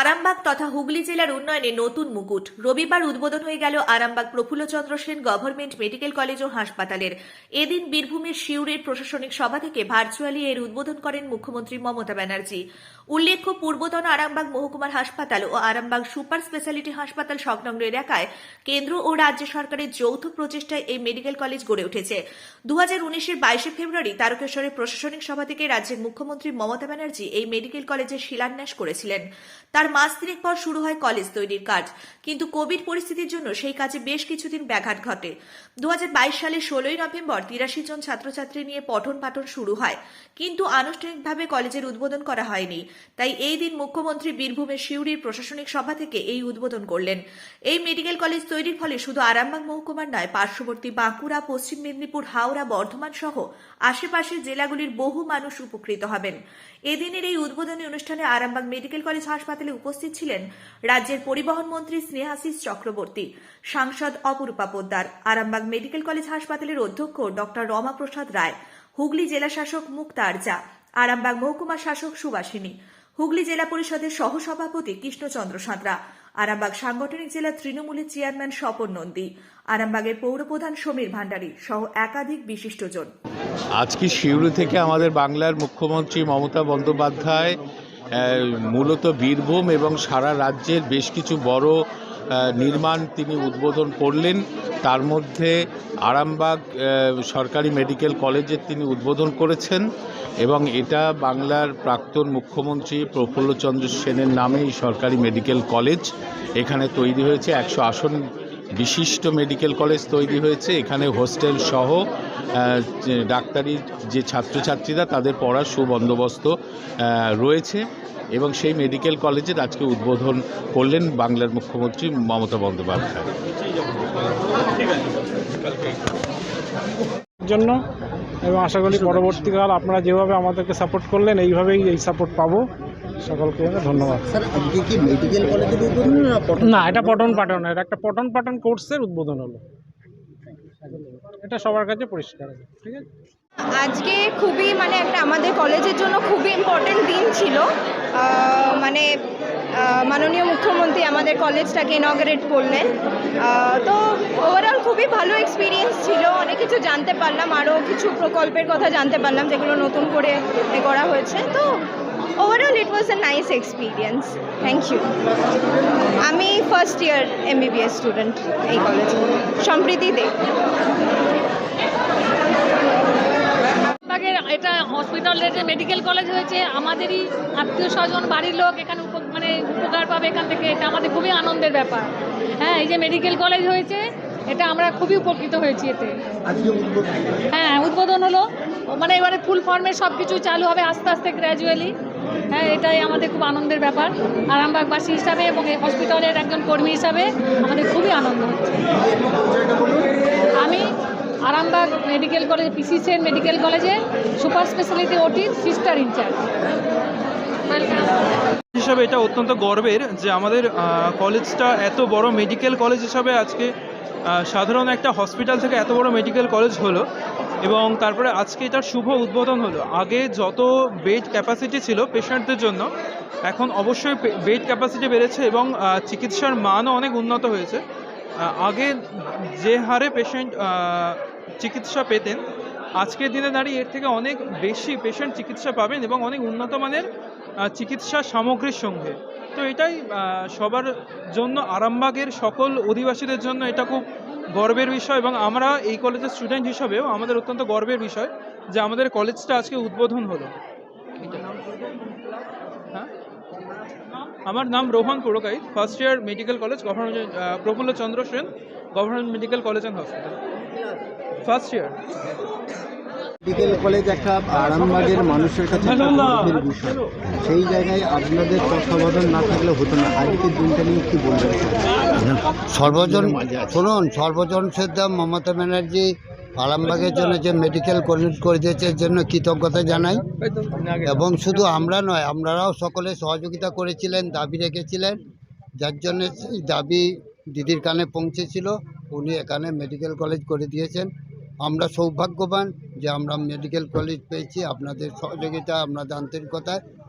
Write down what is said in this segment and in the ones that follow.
আরামবাগ তথা হুগলি জেলার উন্নয়নে নতুন মুকুট। রবিবার উদ্বোধন হয়ে গেল Arambagh Prafullachandra Sen government medical college ও হাসপাতালের। এদিন বীরভূমের শিউরের প্রশাসনিক সভা থেকে ভার্চুয়ালি এর উদ্বোধন করেন মুখ্যমন্ত্রী মমতা ব্যানার্জি। উল্লেখ্য, পূর্বতন আরামবাগ মহকুমার হাসপাতাল ও আরামবাগ সুপার স্পেশালিটি হাসপাতাল সংলগ্ন এলাকায় কেন্দ্র ও রাজ্য সরকারের যৌথ প্রচেষ্টায় এই মেডিকেল কলেজ গড়ে উঠেছে। দু হাজার উনিশের বাইশে ফেব্রুয়ারি তারকেশ্বরের প্রশাসনিক সভা থেকে রাজ্যের মুখ্যমন্ত্রী মমতা ব্যানার্জি এই মেডিকেল কলেজের শিলান্যাস করেছিলেন। তার মাস তিনেক পর শুরু হয় কলেজ তৈরির কাজ। কিন্তু কোভিড পরিস্থিতির জন্য সেই কাজে বেশ কিছুদিন ব্যাঘাত ঘটে। দু সালের ষোলোই নভেম্বর তিরাশি জন ছাত্রছাত্রী নিয়ে পঠন পাঠন শুরু হয়। কিন্তু আনুষ্ঠানিকভাবে কলেজের উদ্বোধন করা হয়নি। তাই এই দিন মুখ্যমন্ত্রী বীরভূমের শিউরির প্রশাসনিক সভা থেকে এই উদ্বোধন করলেন। এই মেডিকেল কলেজ তৈরির ফলে শুধু আরামবাগ মহকুমার নয়, পার্শ্ববর্তী বাঁকুড়া, পশ্চিম মেদিনীপুর, হাওড়া, বর্ধমান সহ আশেপাশের জেলাগুলির বহু মানুষ উপকৃত হবেন। এদিনের এই উদ্বোধনী অনুষ্ঠানে আরামবাগ মেডিকেল কলেজ হাসপাতালে উপস্থিত ছিলেন রাজ্যের পরিবহন মন্ত্রী স্নেহাশিস চক্রবর্তী, সাংসদ অপরূপা পোদ্দার, আরামবাগ মেডিকেল কলেজ হাসপাতালের অধ্যক্ষ ডক্টর রমাপ্রসাদ রায়, হুগলি জেলা শাসক মুক্তা আরজা আরামবাগ মহকুমা শাসক সুবাসিনী হুগলি জেলা পরিষদের সহসভাপতি কৃষ্ণচন্দ্র সাঁতরা, আরামবাগ সাংগঠনিক জেলা তৃণমূলের চেয়ারম্যান স্বপন নন্দী, আরামবাগের পৌরপ্রধান সমীর ভান্ডারী সহ একাধিক বিশিষ্টজন। আজকে শিউরি থেকে আমাদের বাংলার মুখ্যমন্ত্রী মমতা বন্দ্যোপাধ্যায় মূলত বীরভূম এবং সারা রাজ্যের বেশ কিছু বড় নির্মাণ তিনি উদ্বোধন করলেন। তার মধ্যে আরামবাগ সরকারি মেডিকেল কলেজের তিনি উদ্বোধন করেছেন এবং এটা বাংলার প্রাক্তন মুখ্যমন্ত্রী প্রফুল্লচন্দ্র সেনের নামে সরকারি মেডিকেল কলেজ এখানে তৈরি হয়েছে। একশো আসন বিশিষ্ট মেডিকেল কলেজ তৈরি হয়েছে। এখানে হোস্টেল সহ ডাক্তারি যে ছাত্রছাত্রীরা, তাদের পড়ার সুবন্দোবস্ত রয়েছে এবং সেই মেডিকেল কলেজের আজকে উদ্বোধন করলেন বাংলার মুখ্যমন্ত্রী মমতা বন্দ্যোপাধ্যায়। জন্য এবং আশা করি পরবর্তীকাল আপনারা যেভাবে আমাদেরকে সাপোর্ট করলেন, এইভাবেই এই সাপোর্ট পাবো। সকলকে ধন্যবাদ। আজকে কি মেডিকেল কলেজের উদ্বোধন না এটা পঠন পাঠন এটা একটা পঠন পাঠন কোর্সের উদ্বোধন হলো। এটা সবার কাছে পরিষ্কার আছে ঠিক আছে? আজকে খুবই মানে একটা আমাদের কলেজের জন্য খুবই ইম্পর্টেন্ট দিন ছিল। মানে মাননীয় মুখ্যমন্ত্রী আমাদের কলেজটাকে ইনগ্রেট করলেন। তো ওভারঅল খুবই ভালো এক্সপিরিয়েন্স ছিল। অনেক কিছু জানতে পারলাম আরও কিছু প্রকল্পের কথা জানতে পারলাম যেগুলো নতুন করে এ করা হয়েছে। তো overall it was a nice experience thank you আমি first year M MBBS student এই কলেজে সম্প্রীতি দে। এটা হসপিটালের যে মেডিকেল কলেজ হয়েছে আমাদেরই আত্মীয় স্বজন বাড়ির লোক এখানে উপ- মানে উপকার পাবে এখান থেকে এটা আমাদের খুবই আনন্দের ব্যাপার। হ্যাঁ এই যে মেডিকেল কলেজ হয়েছে এটা আমরা খুবই উপকৃত হয়েছি এতে। হ্যাঁ উদ্বোধন হলো। মানে এবারে ফুল ফর্মে সব কিছু চালু হবে আস্তে আস্তে গ্র্যাজুয়ালি হ্যাঁ এটাই আমাদের খুব আনন্দের ব্যাপার। আরামবাগবাসী হিসাবে এবং এই হসপিটালের একজন কর্মী হিসাবে আমাদের খুবই আনন্দ আমি Arambagh medical college PCCN medical কলেজে সুপার স্পেশালিটি ওটির সিস্টার ইনচার্জ হিসাবে এটা অত্যন্ত গর্বের যে আমাদের কলেজটা এত বড় মেডিকেল কলেজ হিসাবে আজকে সাধারণ একটা হসপিটাল থেকে এত বড় মেডিকেল কলেজ হলো এবং তারপরে আজকে এটার শুভ উদ্বোধন হলো। আগে যত বেড ক্যাপাসিটি ছিল পেশেন্টদের জন্য, এখন অবশ্যই বেড ক্যাপাসিটি বেড়েছে এবং চিকিৎসার মানও অনেক উন্নত হয়েছে। আগে যে হারে পেশেন্ট চিকিৎসা পেতেন আজকের দিনে দাঁড়িয়ে এর থেকে অনেক বেশি পেশেন্ট চিকিৎসা পাবেন এবং অনেক উন্নত মানের চিকিৎসা সামগ্রীর সঙ্গে। তো এটাই সবার জন্য আরামবাগের সকল অধিবাসীদের জন্য এটা খুব গর্বের বিষয় এবং আমরা এই কলেজের স্টুডেন্ট হিসাবেও আমাদের অত্যন্ত গর্বের বিষয় যে আমাদের কলেজটা আজকে উদ্বোধন হলো। হ্যাঁ? আমার নাম Rohan Purkait first year medical college government Prafulla Chandra Sen government medical college and hospital first year medical college একটা আরামবাগের মানুষের কাছে গর্বের বিষয়। সেই জায়গায় আপনাদের তত্ত্বাবধান না থাকলে হতো না। আজকের দিনটা নিয়ে কি বলবেন? সর্বজন শুনুন সর্বজন শ্রদ্ধা মমতা ব্যানার্জি আরামবাগের জন্য যে মেডিকেল কলেজ করে দিয়েছে এর জন্য কৃতজ্ঞতা জানাই। এবং শুধু আমরা নয় আপনারাও সকলে সহযোগিতা করেছিলেন দাবি রেখেছিলেন। যার জন্য সেই দাবি দিদির কানে পৌঁছেছিল। উনি এখানে মেডিকেল কলেজ করে দিয়েছেন। আমরা সৌভাগ্যবান যে আমরা মেডিকেল কলেজ পেয়েছি। আপনাদের সহযোগিতা, আপনাদের আন্তরিকতায়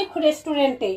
মৈখ রেস্টুরেন্টে